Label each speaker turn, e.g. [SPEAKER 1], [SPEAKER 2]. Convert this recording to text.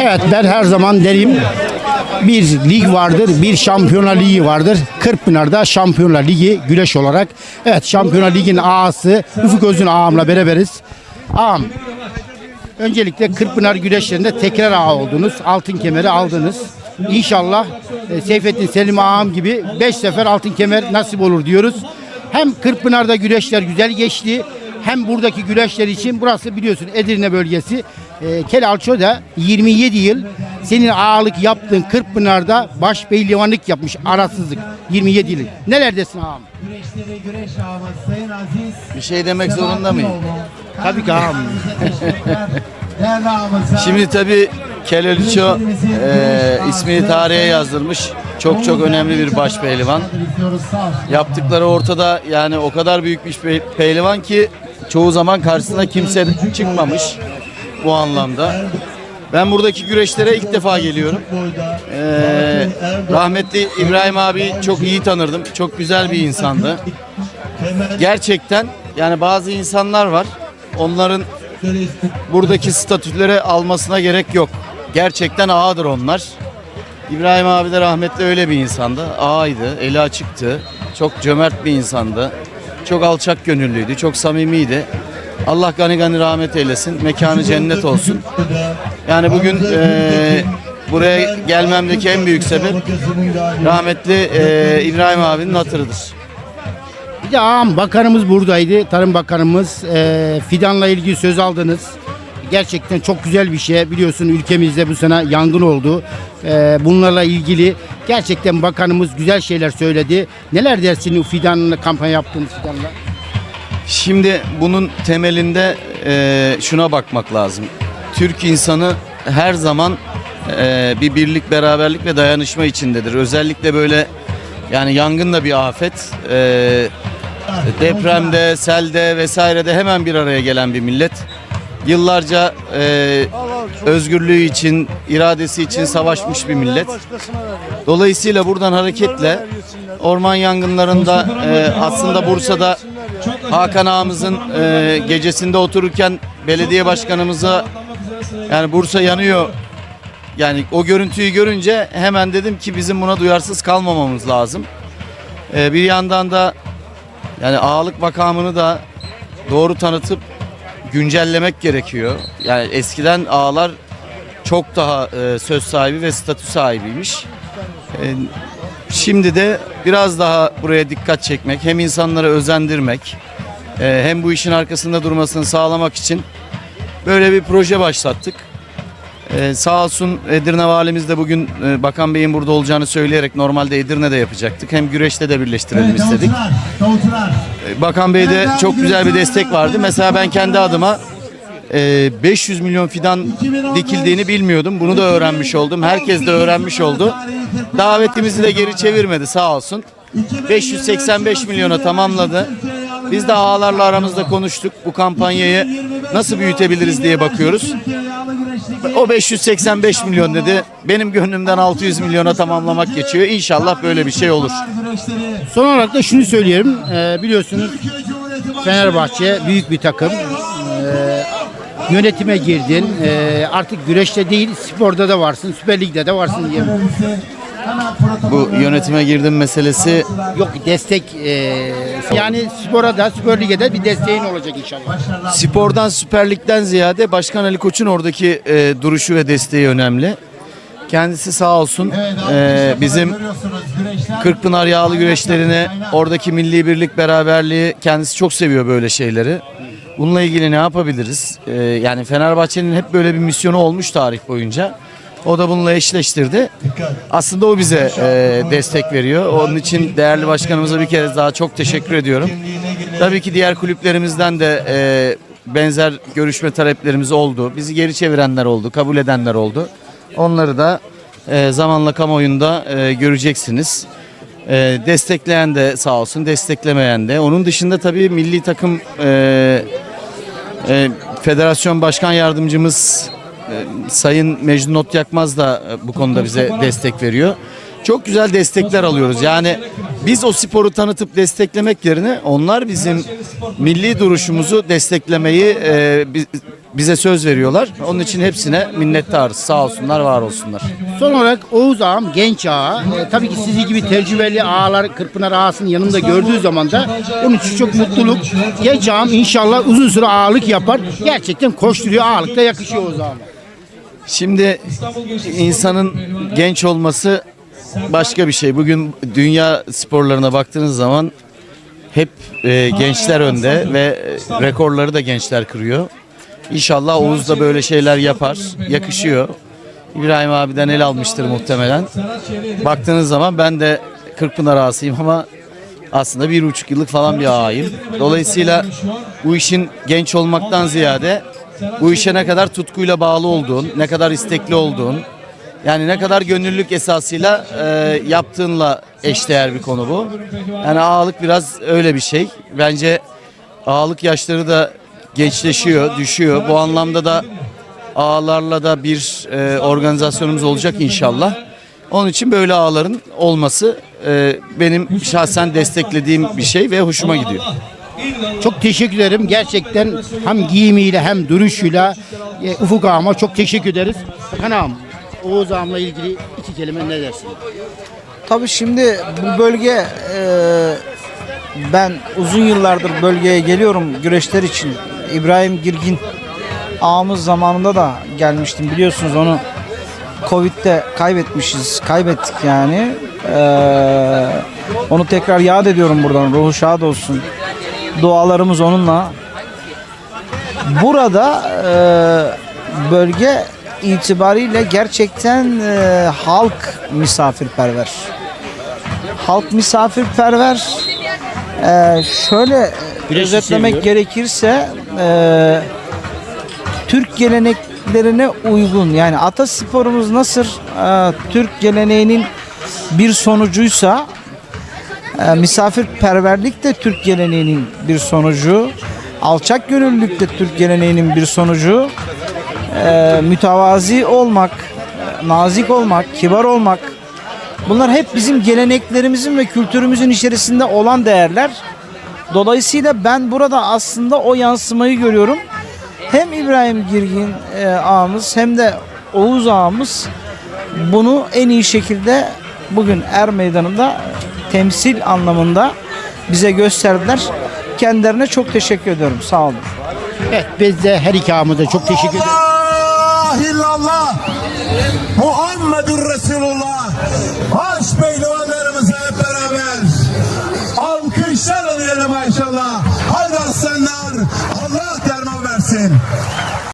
[SPEAKER 1] Evet ben her zaman derim bir lig vardır, bir şampiyonlar ligi vardır. Kırkpınar'da şampiyonlar ligi güreş olarak. Evet şampiyonlar ligin ağası Ufuk Özün ağamla beraberiz. Ağam öncelikle Kırkpınar güreşlerinde tekrar ağa oldunuz. Altın kemeri aldınız. İnşallah e, Seyfettin Selim ağam gibi 5 sefer altın kemer nasip olur diyoruz. Hem Kırkpınar'da güreşler güzel geçti. Hem buradaki güreşler için burası biliyorsun Edirne bölgesi. E, Kelalço da 27 yıl senin ağalık yaptığın Kırkpınar'da baş pehlivanlık yapmış arasızlık 27 yıl. Nelerdesin ağam?
[SPEAKER 2] Güreşleri güreş ağamız Sayın Aziz.
[SPEAKER 3] Bir şey demek zorunda mıyım?
[SPEAKER 1] Tabii ki ağam.
[SPEAKER 3] Şimdi tabii Kelaliço e, ismini tarihe yazdırmış. Çok çok önemli bir baş pehlivan. Yaptıkları ortada yani o kadar büyük bir pe- pehlivan ki çoğu zaman karşısına kimse çıkmamış bu anlamda. Ben buradaki güreşlere ilk defa geliyorum. Ee, rahmetli İbrahim abi çok iyi tanırdım. Çok güzel bir insandı. Gerçekten yani bazı insanlar var. Onların buradaki statülere almasına gerek yok. Gerçekten ağadır onlar. İbrahim abi de rahmetli öyle bir insandı. Ağaydı, eli açıktı. Çok cömert bir insandı. Çok alçak gönüllüydü, çok samimiydi. Allah gani gani rahmet eylesin. Mekanı cennet olsun. Yani bugün eee, buraya gelmemdeki en büyük sebep rahmetli eee, İbrahim abinin hatırıdır.
[SPEAKER 1] Bir de bakanımız buradaydı. Tarım bakanımız e, fidanla ilgili söz aldınız. Gerçekten çok güzel bir şey. Biliyorsun ülkemizde bu sene yangın oldu. E, bunlarla ilgili gerçekten bakanımız güzel şeyler söyledi. Neler dersin o fidanla kampanya yaptığınız fidanla?
[SPEAKER 3] Şimdi bunun temelinde eee, şuna bakmak lazım. Türk insanı her zaman eee, bir birlik, beraberlik ve dayanışma içindedir. Özellikle böyle yani yangın da bir afet. Eee, depremde, selde vesairede hemen bir araya gelen bir millet. Yıllarca eee, özgürlüğü için, iradesi için savaşmış bir millet. Dolayısıyla buradan hareketle orman yangınlarında eee, aslında Bursa'da Hakan ağamızın eee, gecesinde otururken belediye başkanımıza yani Bursa yanıyor. Yani o görüntüyü görünce hemen dedim ki bizim buna duyarsız kalmamamız lazım. Eee, bir yandan da yani ağalık makamını da doğru tanıtıp güncellemek gerekiyor. Yani eskiden ağalar çok daha e, söz sahibi ve statü sahibiymiş. E, şimdi de biraz daha buraya dikkat çekmek, hem insanları özendirmek, e, hem bu işin arkasında durmasını sağlamak için böyle bir proje başlattık. E, sağ olsun Edirne Valimiz de bugün e, Bakan Bey'in burada olacağını söyleyerek normalde Edirne'de yapacaktık. Hem güreşte de birleştirelim
[SPEAKER 2] Evet,
[SPEAKER 3] istedik.
[SPEAKER 2] Davutlar, Davutlar.
[SPEAKER 3] Bakan Bey'de çok güzel bir destek vardı. Mesela ben kendi adıma e, 500 milyon fidan dikildiğini bilmiyordum. Bunu da öğrenmiş oldum. Herkes de öğrenmiş oldu. Davetimizi de geri çevirmedi sağ olsun. 585 milyona tamamladı. Biz de ağalarla aramızda konuştuk. Bu kampanyayı nasıl büyütebiliriz diye bakıyoruz. O 585 milyon dedi. Benim gönlümden 600 milyona tamamlamak geçiyor. İnşallah böyle bir şey olur.
[SPEAKER 1] Son olarak da şunu söyleyelim. E, biliyorsunuz Fenerbahçe büyük bir takım. E, yönetime girdin. E, artık güreşte değil sporda da varsın. Süper Lig'de de varsın diye.
[SPEAKER 3] Bu yönetime girdim meselesi
[SPEAKER 1] Yok destek e, yani spora da Süper Lig'e de bir desteğin olacak inşallah.
[SPEAKER 3] Spordan Süper Lig'den ziyade Başkan Ali Koç'un oradaki e, duruşu ve desteği önemli. Kendisi sağ olsun e, bizim Kırkpınar yağlı güreşlerini, oradaki milli birlik beraberliği kendisi çok seviyor böyle şeyleri. Bununla ilgili ne yapabiliriz? E, yani Fenerbahçe'nin hep böyle bir misyonu olmuş tarih boyunca. O da bununla eşleştirdi. Aslında o bize e, destek veriyor. Onun için değerli başkanımıza bir kez daha çok teşekkür ediyorum. Tabii ki diğer kulüplerimizden de e, benzer görüşme taleplerimiz oldu. Bizi geri çevirenler oldu, kabul edenler oldu. Onları da e, zamanla kamuoyunda e, göreceksiniz. E, destekleyen de sağ olsun, desteklemeyen de. Onun dışında tabii milli takım e, e, federasyon başkan yardımcımız Sayın Mecnun Ot Yakmaz da e, bu konuda bize destek veriyor. Çok güzel destekler alıyoruz. Yani biz o sporu tanıtıp desteklemek yerine onlar bizim milli duruşumuzu desteklemeyi e, bi- bize söz veriyorlar. Onun için hepsine minnettarız. Sağ olsunlar, var olsunlar.
[SPEAKER 1] Son olarak Oğuz Ağam genç ağa. E, tabii ki sizi gibi tecrübeli ağalar Kırkpınar ağasının yanında gördüğü zaman da onun için çok mutluluk. Genç ağam inşallah uzun süre ağalık yapar. Gerçekten koşturuyor ağalıkta yakışıyor Oğuz Ağam'a.
[SPEAKER 3] Şimdi insanın genç olması başka bir şey. Bugün dünya sporlarına baktığınız zaman hep e, gençler önde ve rekorları da gençler kırıyor. İnşallah Oğuz da böyle şeyler yapar. Yakışıyor. İbrahim abiden el almıştır muhtemelen. Baktığınız zaman ben de Kırkpınar ağasıyım ama aslında bir buçuk yıllık falan bir ağayım. Dolayısıyla bu işin genç olmaktan ziyade bu işe ne kadar tutkuyla bağlı olduğun, ne kadar istekli olduğun, yani ne kadar gönüllülük esasıyla e, yaptığınla eşdeğer bir konu bu. Yani ağalık biraz öyle bir şey. Bence ağalık yaşları da gençleşiyor, düşüyor. Bu anlamda da ağalarla da bir e, organizasyonumuz olacak inşallah. Onun için böyle ağların olması e, benim şahsen desteklediğim bir şey ve hoşuma gidiyor.
[SPEAKER 1] Çok teşekkür ederim. Gerçekten hem giyimiyle hem duruşuyla e, Ufuk Ağam'a çok teşekkür ederiz. Hakan Ağam, Oğuz Ağam'la ilgili iki kelime ne dersin?
[SPEAKER 4] Tabii şimdi bu bölge e, ben uzun yıllardır bölgeye geliyorum güreşler için. İbrahim Girgin ağamız zamanında da gelmiştim biliyorsunuz onu Covid'de kaybetmişiz. Kaybettik yani. E, onu tekrar yad ediyorum buradan. Ruhu şad olsun. Dualarımız onunla. Burada e, bölge itibariyle gerçekten e, halk misafirperver. Halk misafirperver. E, şöyle
[SPEAKER 1] Güreşi
[SPEAKER 4] özetlemek gerekirse e, Türk geleneklerine uygun yani atasporumuz nasıl e, Türk geleneğinin bir sonucuysa e, misafirperverlik de Türk geleneğinin bir sonucu. Alçak gönüllülük de Türk geleneğinin bir sonucu. E, mütevazi olmak, nazik olmak, kibar olmak. Bunlar hep bizim geleneklerimizin ve kültürümüzün içerisinde olan değerler. Dolayısıyla ben burada aslında o yansımayı görüyorum. Hem İbrahim Girgin e, ağamız hem de Oğuz ağamız bunu en iyi şekilde bugün Er Meydanı'nda temsil anlamında bize gösterdiler. Kendilerine çok teşekkür ediyorum. Sağ olun.
[SPEAKER 1] Evet biz de her iki ağamıza çok teşekkür ederiz.
[SPEAKER 5] Allah illallah Muhammedur Resulullah Haç pehlivanlarımızı hep beraber Alkışlar alıyorum maşallah Hadi aslanlar Allah derman versin